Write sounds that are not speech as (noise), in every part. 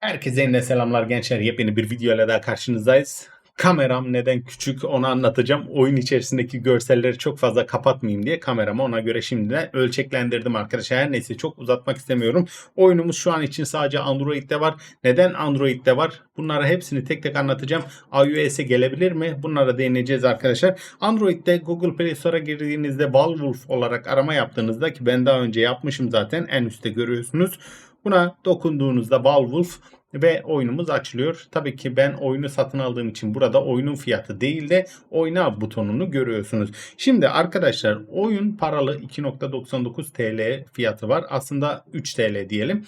Herkese yine selamlar gençler. Yepyeni bir videoyla daha karşınızdayız. Kameram neden küçük onu anlatacağım. Oyun içerisindeki görselleri çok fazla kapatmayayım diye kameramı ona göre şimdiden ölçeklendirdim arkadaşlar. Her neyse çok uzatmak istemiyorum. Oyunumuz şu an için sadece Android'de var. Neden Android'de var? Bunları hepsini tek tek anlatacağım. iOS'e gelebilir mi? Bunlara değineceğiz arkadaşlar. Android'de Google Play Store'a girdiğinizde Valwolf olarak arama yaptığınızda ki ben daha önce yapmışım zaten en üstte görüyorsunuz. Buna dokunduğunuzda Valwolf ve oyunumuz açılıyor. Tabii ki ben oyunu satın aldığım için burada oyunun fiyatı değil de oyna butonunu görüyorsunuz. Şimdi arkadaşlar oyun paralı 2.99 TL fiyatı var. Aslında 3 TL diyelim.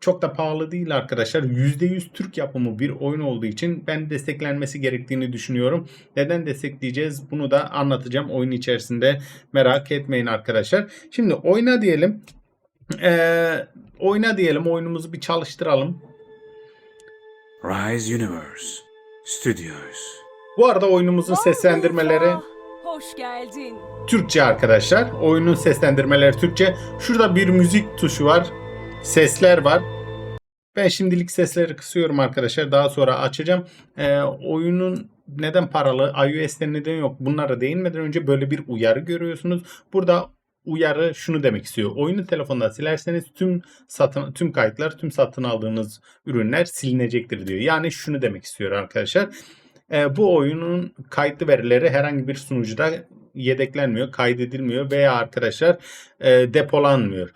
Çok da pahalı değil arkadaşlar. %100 Türk yapımı bir oyun olduğu için ben desteklenmesi gerektiğini düşünüyorum. Neden destekleyeceğiz bunu da anlatacağım oyun içerisinde. Merak etmeyin arkadaşlar. Şimdi oyna diyelim. Ee, oyna diyelim oyunumuzu bir çalıştıralım. Rise Universe Studios. Bu arada oyunumuzun seslendirmeleri Hoş geldin. Türkçe arkadaşlar. Oyunun seslendirmeleri Türkçe. Şurada bir müzik tuşu var. Sesler var. Ben şimdilik sesleri kısıyorum arkadaşlar. Daha sonra açacağım. Ee, oyunun neden paralı? iOS'te neden yok? Bunlara değinmeden önce böyle bir uyarı görüyorsunuz. Burada uyarı şunu demek istiyor. Oyunu telefonda silerseniz tüm satın tüm kayıtlar, tüm satın aldığınız ürünler silinecektir diyor. Yani şunu demek istiyor arkadaşlar. Ee, bu oyunun kayıtlı verileri herhangi bir sunucuda yedeklenmiyor, kaydedilmiyor veya arkadaşlar e, depolanmıyor.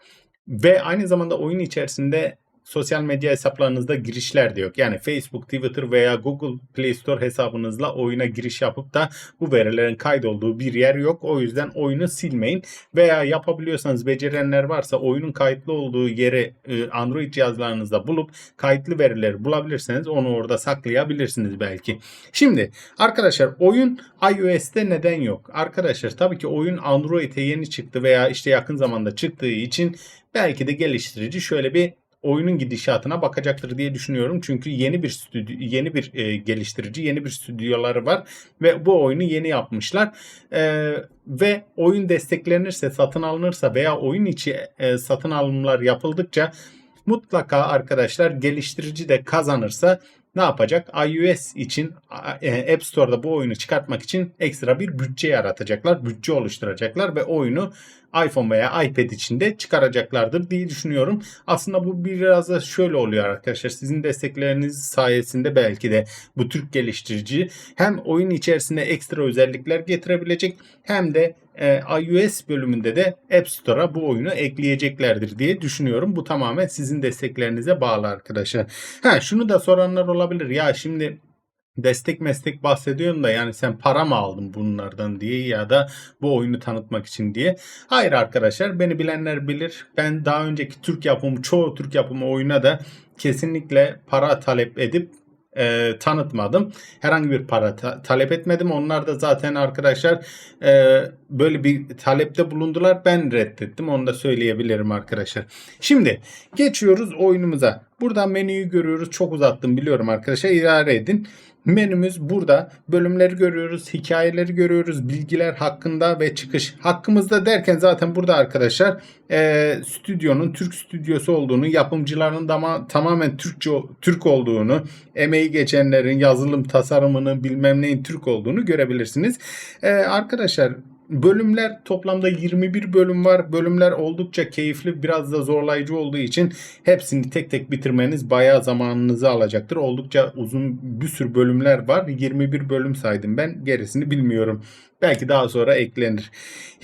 Ve aynı zamanda oyun içerisinde sosyal medya hesaplarınızda girişler de yok. Yani Facebook, Twitter veya Google Play Store hesabınızla oyuna giriş yapıp da bu verilerin kaydolduğu bir yer yok. O yüzden oyunu silmeyin. Veya yapabiliyorsanız becerenler varsa oyunun kayıtlı olduğu yeri e, Android cihazlarınızda bulup kayıtlı verileri bulabilirseniz onu orada saklayabilirsiniz belki. Şimdi arkadaşlar oyun iOS'te neden yok? Arkadaşlar tabii ki oyun Android'e yeni çıktı veya işte yakın zamanda çıktığı için belki de geliştirici şöyle bir oyunun gidişatına bakacaktır diye düşünüyorum. Çünkü yeni bir stüdyo, yeni bir e, geliştirici, yeni bir stüdyoları var ve bu oyunu yeni yapmışlar. E, ve oyun desteklenirse, satın alınırsa veya oyun içi e, satın alımlar yapıldıkça mutlaka arkadaşlar geliştirici de kazanırsa ne yapacak? iOS için e, App Store'da bu oyunu çıkartmak için ekstra bir bütçe yaratacaklar. Bütçe oluşturacaklar ve oyunu iPhone veya iPad için de çıkaracaklardır diye düşünüyorum. Aslında bu biraz da şöyle oluyor arkadaşlar. Sizin destekleriniz sayesinde belki de bu Türk geliştirici hem oyun içerisinde ekstra özellikler getirebilecek hem de e, iOS bölümünde de App Store'a bu oyunu ekleyeceklerdir diye düşünüyorum. Bu tamamen sizin desteklerinize bağlı arkadaşlar. Ha şunu da soranlar olabilir. Ya şimdi destek meslek bahsediyorsun da yani sen para mı aldın bunlardan diye ya da bu oyunu tanıtmak için diye. Hayır arkadaşlar beni bilenler bilir. Ben daha önceki Türk yapımı çoğu Türk yapımı oyuna da kesinlikle para talep edip e, tanıtmadım. Herhangi bir para ta- talep etmedim. Onlar da zaten arkadaşlar e, böyle bir talepte bulundular. Ben reddettim. Onu da söyleyebilirim arkadaşlar. Şimdi geçiyoruz oyunumuza. Buradan menüyü görüyoruz. Çok uzattım biliyorum arkadaşlar. İdare edin. Menümüz burada. Bölümleri görüyoruz, hikayeleri görüyoruz, bilgiler hakkında ve çıkış hakkımızda derken zaten burada arkadaşlar e, stüdyonun Türk stüdyosu olduğunu, yapımcıların da tamamen Türkçe Türk olduğunu, emeği geçenlerin yazılım tasarımının bilmem neyin Türk olduğunu görebilirsiniz. E, arkadaşlar Bölümler toplamda 21 bölüm var. Bölümler oldukça keyifli, biraz da zorlayıcı olduğu için hepsini tek tek bitirmeniz bayağı zamanınızı alacaktır. Oldukça uzun bir sürü bölümler var. 21 bölüm saydım ben. Gerisini bilmiyorum. Belki daha sonra eklenir.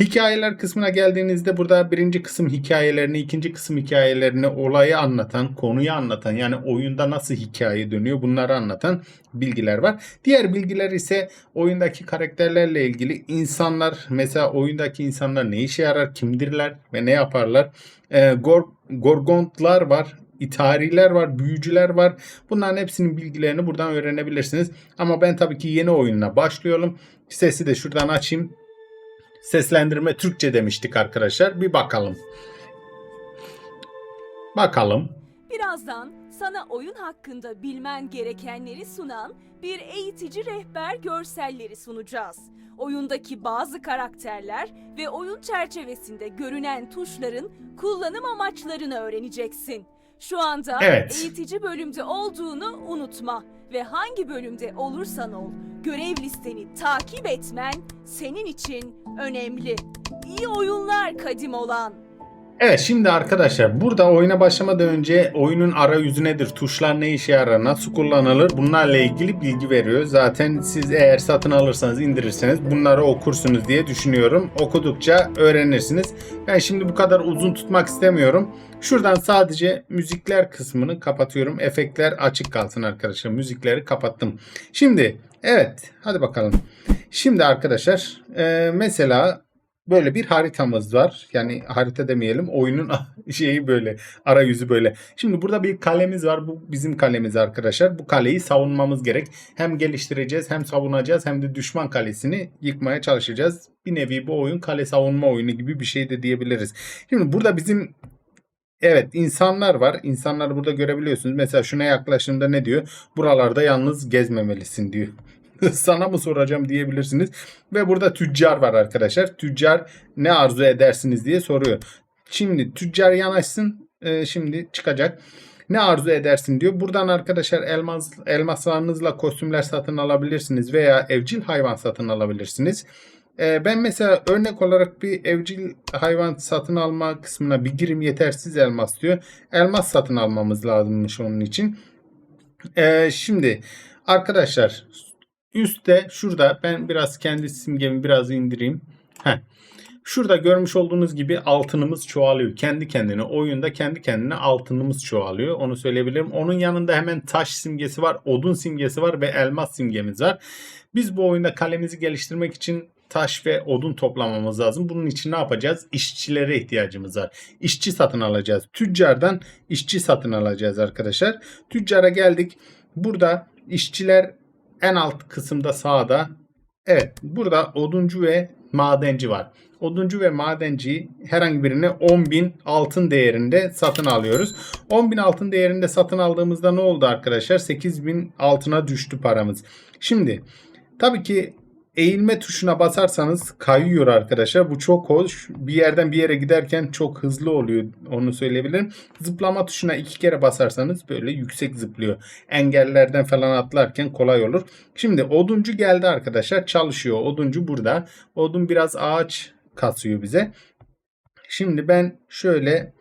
Hikayeler kısmına geldiğinizde burada birinci kısım hikayelerini, ikinci kısım hikayelerini, olayı anlatan, konuyu anlatan yani oyunda nasıl hikaye dönüyor bunları anlatan bilgiler var. Diğer bilgiler ise oyundaki karakterlerle ilgili insanlar mesela oyundaki insanlar ne işe yarar, kimdirler ve ne yaparlar. Ee, gor, gorgontlar var, İtariler var, büyücüler var. Bunların hepsinin bilgilerini buradan öğrenebilirsiniz. Ama ben tabii ki yeni oyununa başlıyorum. Sesi de şuradan açayım. Seslendirme Türkçe demiştik arkadaşlar. Bir bakalım. Bakalım. Birazdan sana oyun hakkında bilmen gerekenleri sunan bir eğitici rehber görselleri sunacağız. Oyundaki bazı karakterler ve oyun çerçevesinde görünen tuşların kullanım amaçlarını öğreneceksin. Şu anda Evet. eğitici bölümde olduğunu unutma ve hangi bölümde olursan ol görev listeni takip etmen senin için önemli. İyi oyunlar kadim olan. Evet şimdi arkadaşlar burada oyuna başlamadan önce oyunun arayüzü nedir, tuşlar ne işe yarar, nasıl kullanılır bunlarla ilgili bilgi veriyor. Zaten siz eğer satın alırsanız indirirseniz bunları okursunuz diye düşünüyorum. Okudukça öğrenirsiniz. Ben şimdi bu kadar uzun tutmak istemiyorum. Şuradan sadece müzikler kısmını kapatıyorum. Efektler açık kalsın arkadaşlar. Müzikleri kapattım. Şimdi evet hadi bakalım. Şimdi arkadaşlar e, mesela böyle bir haritamız var. Yani harita demeyelim. Oyunun (laughs) şeyi böyle. Arayüzü böyle. Şimdi burada bir kalemiz var. Bu bizim kalemiz arkadaşlar. Bu kaleyi savunmamız gerek. Hem geliştireceğiz hem savunacağız hem de düşman kalesini yıkmaya çalışacağız. Bir nevi bu oyun kale savunma oyunu gibi bir şey de diyebiliriz. Şimdi burada bizim Evet insanlar var. İnsanları burada görebiliyorsunuz. Mesela şuna yaklaştığımda ne diyor? Buralarda yalnız gezmemelisin diyor. (laughs) Sana mı soracağım diyebilirsiniz. Ve burada tüccar var arkadaşlar. Tüccar ne arzu edersiniz diye soruyor. Şimdi tüccar yanaşsın. Ee, şimdi çıkacak. Ne arzu edersin diyor. Buradan arkadaşlar elmas elmaslarınızla kostümler satın alabilirsiniz veya evcil hayvan satın alabilirsiniz. Ee, ben mesela örnek olarak bir evcil hayvan satın alma kısmına bir girim yetersiz elmas diyor. Elmas satın almamız lazımmış onun için. Ee, şimdi arkadaşlar üstte şurada ben biraz kendi simgemi biraz indireyim. Heh. Şurada görmüş olduğunuz gibi altınımız çoğalıyor. Kendi kendine oyunda kendi kendine altınımız çoğalıyor. Onu söyleyebilirim. Onun yanında hemen taş simgesi var, odun simgesi var ve elmas simgemiz var. Biz bu oyunda kalemizi geliştirmek için taş ve odun toplamamız lazım. Bunun için ne yapacağız? İşçilere ihtiyacımız var. İşçi satın alacağız. Tüccardan işçi satın alacağız arkadaşlar. Tüccara geldik. Burada işçiler en alt kısımda sağda. Evet burada oduncu ve madenci var. Oduncu ve madenci herhangi birini 10.000 altın değerinde satın alıyoruz. 10.000 altın değerinde satın aldığımızda ne oldu arkadaşlar? 8.000 altına düştü paramız. Şimdi tabii ki eğilme tuşuna basarsanız kayıyor arkadaşlar. Bu çok hoş. Bir yerden bir yere giderken çok hızlı oluyor. Onu söyleyebilirim. Zıplama tuşuna iki kere basarsanız böyle yüksek zıplıyor. Engellerden falan atlarken kolay olur. Şimdi oduncu geldi arkadaşlar. Çalışıyor. Oduncu burada. Odun biraz ağaç kasıyor bize. Şimdi ben şöyle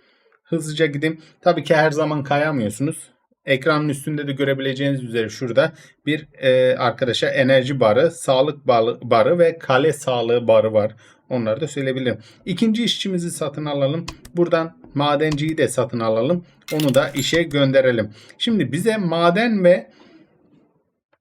hızlıca gideyim. Tabii ki her zaman kayamıyorsunuz. Ekranın üstünde de görebileceğiniz üzere şurada bir e, arkadaşa enerji barı, sağlık barı, barı ve kale sağlığı barı var. Onları da söyleyebilirim. İkinci işçimizi satın alalım. Buradan madenciyi de satın alalım. Onu da işe gönderelim. Şimdi bize maden ve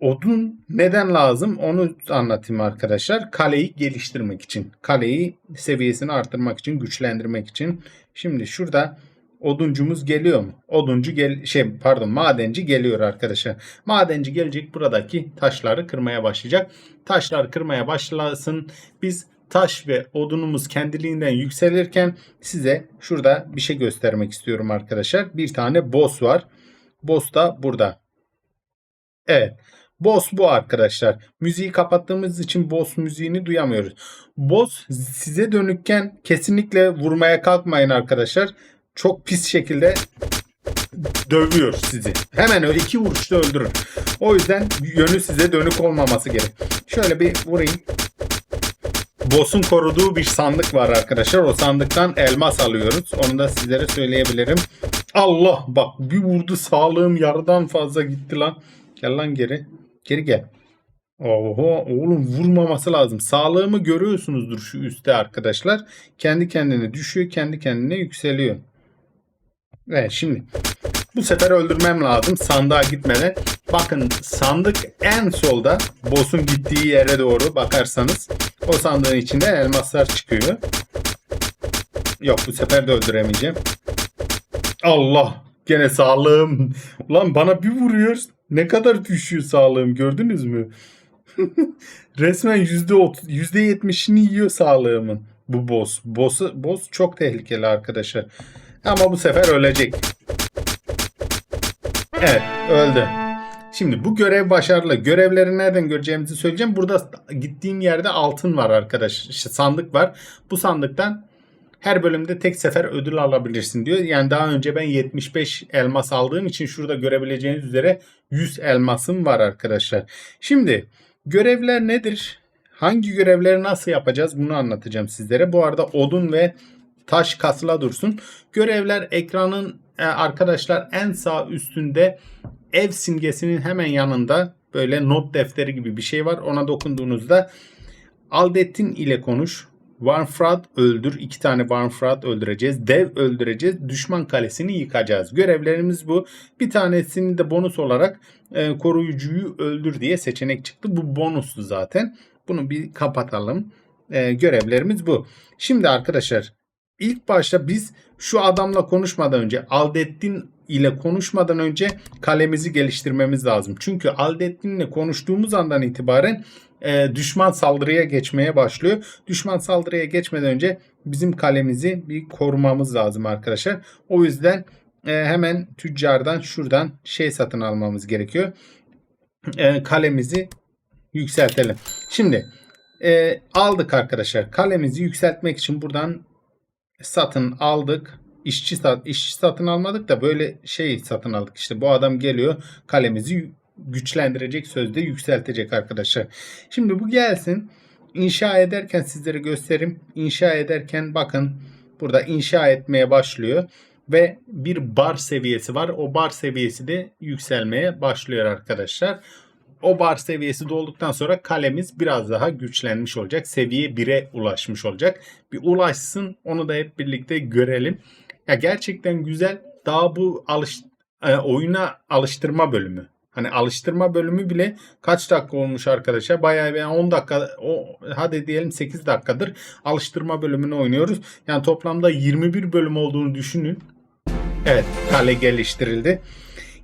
odun neden lazım onu anlatayım arkadaşlar. Kaleyi geliştirmek için. Kaleyi seviyesini arttırmak için, güçlendirmek için. Şimdi şurada oduncumuz geliyor mu? Oduncu gel şey pardon madenci geliyor arkadaşlar. Madenci gelecek buradaki taşları kırmaya başlayacak. Taşlar kırmaya başlasın. Biz taş ve odunumuz kendiliğinden yükselirken size şurada bir şey göstermek istiyorum arkadaşlar. Bir tane boss var. Boss da burada. Evet. Boss bu arkadaşlar. Müziği kapattığımız için boss müziğini duyamıyoruz. Boss size dönükken kesinlikle vurmaya kalkmayın arkadaşlar. Çok pis şekilde dövüyor sizi. Hemen öyle iki vuruşta öldürür. O yüzden yönü size dönük olmaması gerek. Şöyle bir vurayım. Boss'un koruduğu bir sandık var arkadaşlar. O sandıktan elmas alıyoruz. Onu da sizlere söyleyebilirim. Allah bak bir vurdu sağlığım yarıdan fazla gitti lan. Gel lan geri. Geri gel. Oho oğlum vurmaması lazım. Sağlığımı görüyorsunuzdur şu üstte arkadaşlar. Kendi kendine düşüyor, kendi kendine yükseliyor. Evet şimdi bu sefer öldürmem lazım sandığa gitmeden. Bakın sandık en solda boss'un gittiği yere doğru bakarsanız o sandığın içinde elmaslar çıkıyor. Yok bu sefer de öldüremeyeceğim. Allah gene sağlığım. Ulan bana bir vuruyor. Ne kadar düşüyor sağlığım gördünüz mü? (laughs) Resmen %30, %70'ini yiyor sağlığımın bu boss. Boss, boss çok tehlikeli arkadaşlar. Ama bu sefer ölecek. Evet öldü. Şimdi bu görev başarılı. Görevleri nereden göreceğimizi söyleyeceğim. Burada gittiğim yerde altın var arkadaş. İşte sandık var. Bu sandıktan her bölümde tek sefer ödül alabilirsin diyor. Yani daha önce ben 75 elmas aldığım için şurada görebileceğiniz üzere 100 elmasım var arkadaşlar. Şimdi görevler nedir? Hangi görevleri nasıl yapacağız bunu anlatacağım sizlere. Bu arada odun ve taş kasıla dursun. Görevler ekranın e, arkadaşlar en sağ üstünde ev simgesinin hemen yanında böyle not defteri gibi bir şey var. Ona dokunduğunuzda Aldettin ile konuş. Warfrad öldür. iki tane Warfrad öldüreceğiz. Dev öldüreceğiz. Düşman kalesini yıkacağız. Görevlerimiz bu. Bir tanesini de bonus olarak e, koruyucuyu öldür diye seçenek çıktı. Bu bonuslu zaten. Bunu bir kapatalım. E, görevlerimiz bu. Şimdi arkadaşlar ilk başta biz şu adamla konuşmadan önce Aldettin ile konuşmadan önce kalemizi geliştirmemiz lazım. Çünkü Aldettin'le konuştuğumuz andan itibaren e, düşman saldırıya geçmeye başlıyor. Düşman saldırıya geçmeden önce bizim kalemizi bir korumamız lazım arkadaşlar. O yüzden e, hemen tüccardan şuradan şey satın almamız gerekiyor. E, kalemizi yükseltelim. Şimdi e, aldık arkadaşlar. Kalemizi yükseltmek için buradan satın aldık. İşçi sat, işçi satın almadık da böyle şey satın aldık. İşte bu adam geliyor kalemizi güçlendirecek sözde yükseltecek arkadaşlar. Şimdi bu gelsin. İnşa ederken sizlere göstereyim. İnşa ederken bakın burada inşa etmeye başlıyor ve bir bar seviyesi var. O bar seviyesi de yükselmeye başlıyor arkadaşlar. O bar seviyesi dolduktan sonra kalemiz biraz daha güçlenmiş olacak. Seviye 1'e ulaşmış olacak. Bir ulaşsın onu da hep birlikte görelim. Ya gerçekten güzel. Daha bu alış e, oyuna alıştırma bölümü. Hani alıştırma bölümü bile kaç dakika olmuş arkadaşlar? Bayağı bir 10 dakika o hadi diyelim 8 dakikadır alıştırma bölümünü oynuyoruz. Yani toplamda 21 bölüm olduğunu düşünün. Evet, kale geliştirildi.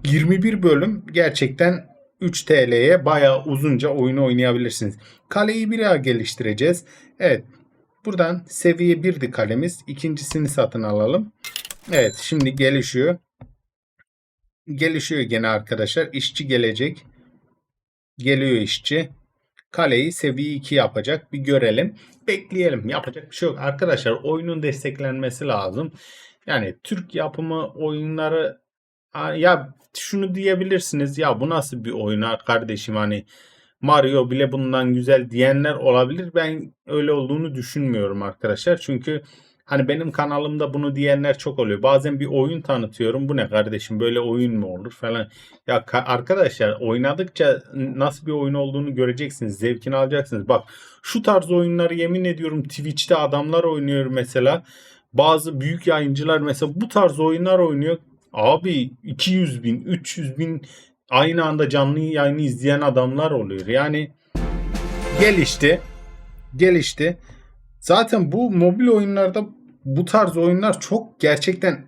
21 bölüm gerçekten 3 TL'ye bayağı uzunca oyunu oynayabilirsiniz. Kaleyi bir daha geliştireceğiz. Evet. Buradan seviye 1'di kalemiz. İkincisini satın alalım. Evet şimdi gelişiyor. Gelişiyor gene arkadaşlar. İşçi gelecek. Geliyor işçi. Kaleyi seviye 2 yapacak. Bir görelim. Bekleyelim. Yapacak bir şey yok. Arkadaşlar oyunun desteklenmesi lazım. Yani Türk yapımı oyunları ya şunu diyebilirsiniz ya bu nasıl bir oyun kardeşim hani Mario bile bundan güzel diyenler olabilir. Ben öyle olduğunu düşünmüyorum arkadaşlar. Çünkü hani benim kanalımda bunu diyenler çok oluyor. Bazen bir oyun tanıtıyorum. Bu ne kardeşim böyle oyun mu olur falan. Ya ka- arkadaşlar oynadıkça nasıl bir oyun olduğunu göreceksiniz. Zevkini alacaksınız. Bak şu tarz oyunları yemin ediyorum Twitch'te adamlar oynuyor mesela. Bazı büyük yayıncılar mesela bu tarz oyunlar oynuyor. Abi 200 bin, 300 bin aynı anda canlı yayını izleyen adamlar oluyor. Yani gelişti. Gelişti. Zaten bu mobil oyunlarda bu tarz oyunlar çok gerçekten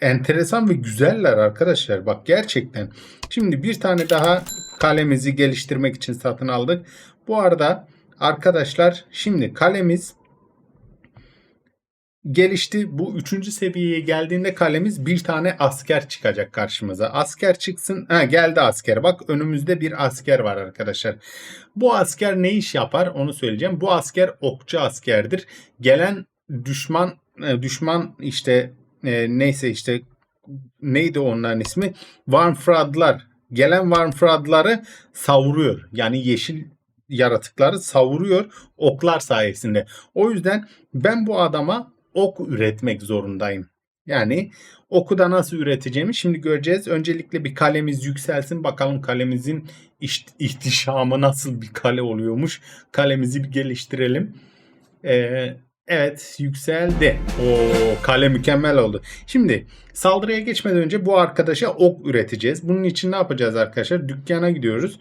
enteresan ve güzeller arkadaşlar. Bak gerçekten. Şimdi bir tane daha kalemizi geliştirmek için satın aldık. Bu arada arkadaşlar şimdi kalemiz gelişti. Bu üçüncü seviyeye geldiğinde kalemiz bir tane asker çıkacak karşımıza. Asker çıksın. Ha, geldi asker. Bak önümüzde bir asker var arkadaşlar. Bu asker ne iş yapar onu söyleyeceğim. Bu asker okçu askerdir. Gelen düşman e, düşman işte e, neyse işte neydi onların ismi? Warmfradlar. Gelen Warmfradları savuruyor. Yani yeşil yaratıkları savuruyor oklar sayesinde. O yüzden ben bu adama ok üretmek zorundayım. Yani oku da nasıl üreteceğimi şimdi göreceğiz. Öncelikle bir kalemiz yükselsin. Bakalım kalemizin iht- ihtişamı nasıl bir kale oluyormuş. Kalemizi bir geliştirelim. Ee, evet yükseldi. O kale mükemmel oldu. Şimdi saldırıya geçmeden önce bu arkadaşa ok üreteceğiz. Bunun için ne yapacağız arkadaşlar? Dükkana gidiyoruz.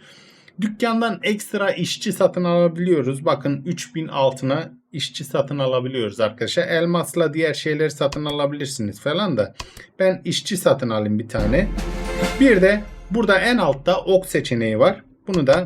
Dükkandan ekstra işçi satın alabiliyoruz. Bakın 3000 altına işçi satın alabiliyoruz arkadaşlar. Elmasla diğer şeyleri satın alabilirsiniz falan da. Ben işçi satın alayım bir tane. Bir de burada en altta ok seçeneği var. Bunu da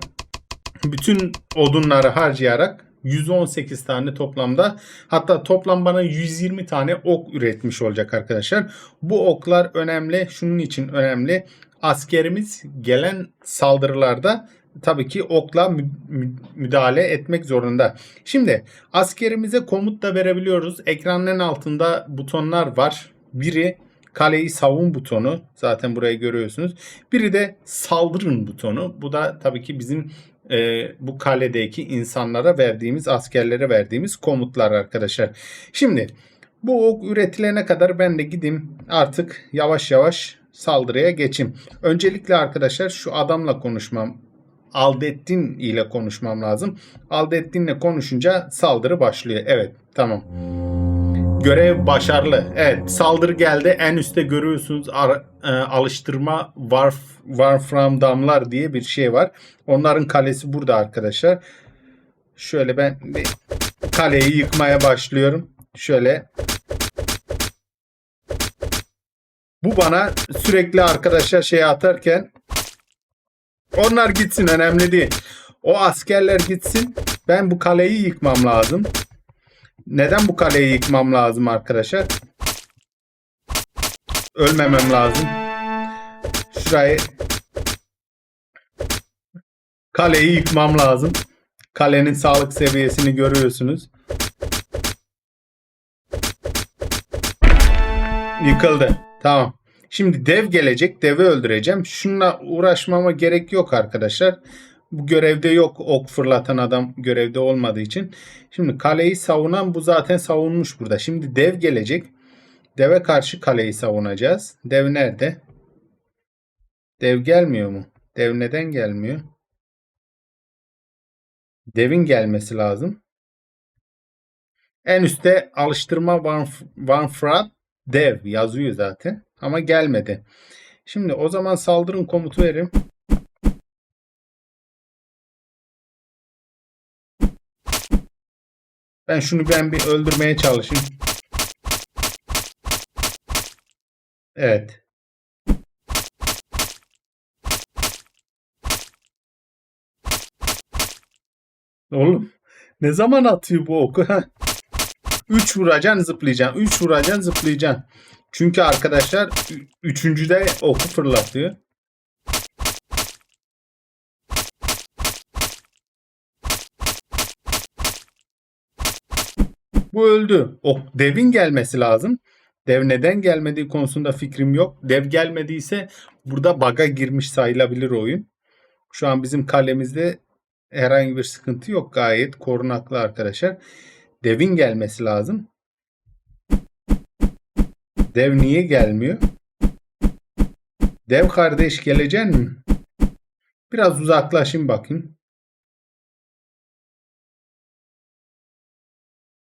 bütün odunları harcayarak 118 tane toplamda hatta toplam bana 120 tane ok üretmiş olacak arkadaşlar. Bu oklar önemli. Şunun için önemli. Askerimiz gelen saldırılarda tabii ki okla mü- mü- müdahale etmek zorunda. Şimdi askerimize komut da verebiliyoruz. Ekranın en altında butonlar var. Biri kaleyi savun butonu. Zaten burayı görüyorsunuz. Biri de saldırın butonu. Bu da tabii ki bizim e, bu kaledeki insanlara verdiğimiz, askerlere verdiğimiz komutlar arkadaşlar. Şimdi bu ok üretilene kadar ben de gideyim artık yavaş yavaş saldırıya geçeyim. Öncelikle arkadaşlar şu adamla konuşmam, Aldettin ile konuşmam lazım. Aldettin'le konuşunca saldırı başlıyor. Evet tamam. Görev başarılı. Evet saldırı geldi. En üstte görüyorsunuz ar- e, alıştırma Warf Warfram damlar diye bir şey var. Onların kalesi burada arkadaşlar. Şöyle ben bir kaleyi yıkmaya başlıyorum. Şöyle. Bu bana sürekli arkadaşlar şey atarken onlar gitsin önemli değil. O askerler gitsin. Ben bu kaleyi yıkmam lazım. Neden bu kaleyi yıkmam lazım arkadaşlar? Ölmemem lazım. Şurayı kaleyi yıkmam lazım. Kalenin sağlık seviyesini görüyorsunuz. Yıkıldı. Tamam. Şimdi dev gelecek. Devi öldüreceğim. Şununla uğraşmama gerek yok arkadaşlar. Bu görevde yok. Ok fırlatan adam görevde olmadığı için. Şimdi kaleyi savunan bu zaten savunmuş burada. Şimdi dev gelecek. Deve karşı kaleyi savunacağız. Dev nerede? Dev gelmiyor mu? Dev neden gelmiyor? Devin gelmesi lazım. En üstte alıştırma Van, Van Frat dev yazıyor zaten. Ama gelmedi. Şimdi o zaman saldırın komutu verin. Ben şunu ben bir öldürmeye çalışayım. Evet. Oğlum ne zaman atıyor bu oku? 3 vuracaksın zıplayacaksın. 3 vuracaksın zıplayacaksın. Çünkü arkadaşlar üçüncüde oku fırlatıyor. Bu öldü. O devin gelmesi lazım. Dev neden gelmediği konusunda fikrim yok. Dev gelmediyse burada baga girmiş sayılabilir oyun. Şu an bizim kalemizde herhangi bir sıkıntı yok. Gayet korunaklı arkadaşlar. Devin gelmesi lazım. Dev niye gelmiyor? Dev kardeş gelecek mi? Biraz uzaklaşayım bakayım.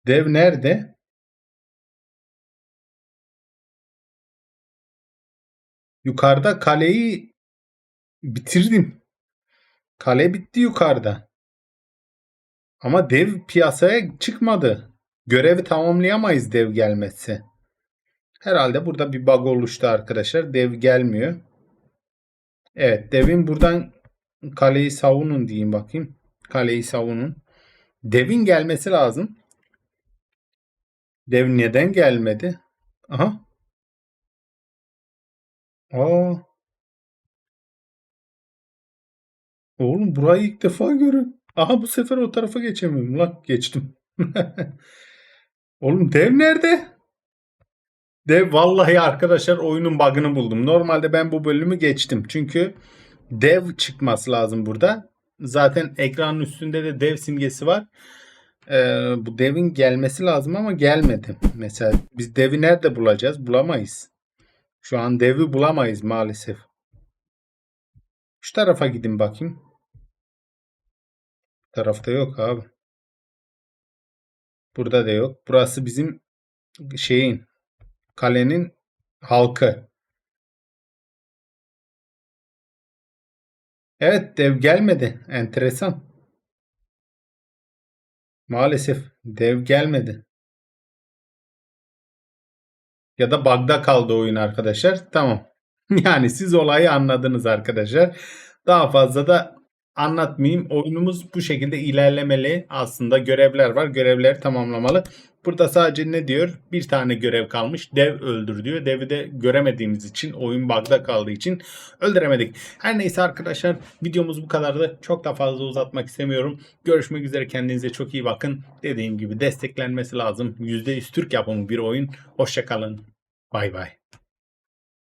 Dev nerede? Yukarıda kaleyi bitirdim. Kale bitti yukarıda. Ama dev piyasaya çıkmadı. Görevi tamamlayamayız dev gelmezse. Herhalde burada bir bug oluştu arkadaşlar. Dev gelmiyor. Evet devin buradan kaleyi savunun diyeyim bakayım. Kaleyi savunun. Devin gelmesi lazım. Dev neden gelmedi? Aha. Aa. Oğlum burayı ilk defa görüyorum. Aha bu sefer o tarafa geçemiyorum. Lan geçtim. (laughs) Oğlum dev nerede? Dev vallahi arkadaşlar oyunun bug'ını buldum. Normalde ben bu bölümü geçtim. Çünkü dev çıkması lazım burada. Zaten ekranın üstünde de dev simgesi var. Ee, bu devin gelmesi lazım ama gelmedi. Mesela biz devi nerede bulacağız? Bulamayız. Şu an devi bulamayız maalesef. Şu tarafa gidin bakayım. Bu tarafta yok abi. Burada da yok. Burası bizim şeyin kalenin halkı. Evet dev gelmedi. Enteresan. Maalesef dev gelmedi. Ya da bug'da kaldı oyun arkadaşlar. Tamam. (laughs) Yani siz olayı anladınız arkadaşlar. Daha fazla da anlatmayayım. Oyunumuz bu şekilde ilerlemeli. Aslında görevler var. Görevleri tamamlamalı. Burada sadece ne diyor? Bir tane görev kalmış. Dev öldür diyor. Devi de göremediğimiz için oyun bug'da kaldığı için öldüremedik. Her neyse arkadaşlar videomuz bu kadardı. Çok da fazla uzatmak istemiyorum. Görüşmek üzere kendinize çok iyi bakın. Dediğim gibi desteklenmesi lazım. %100 Türk yapımı bir oyun. Hoşçakalın. Bay bay.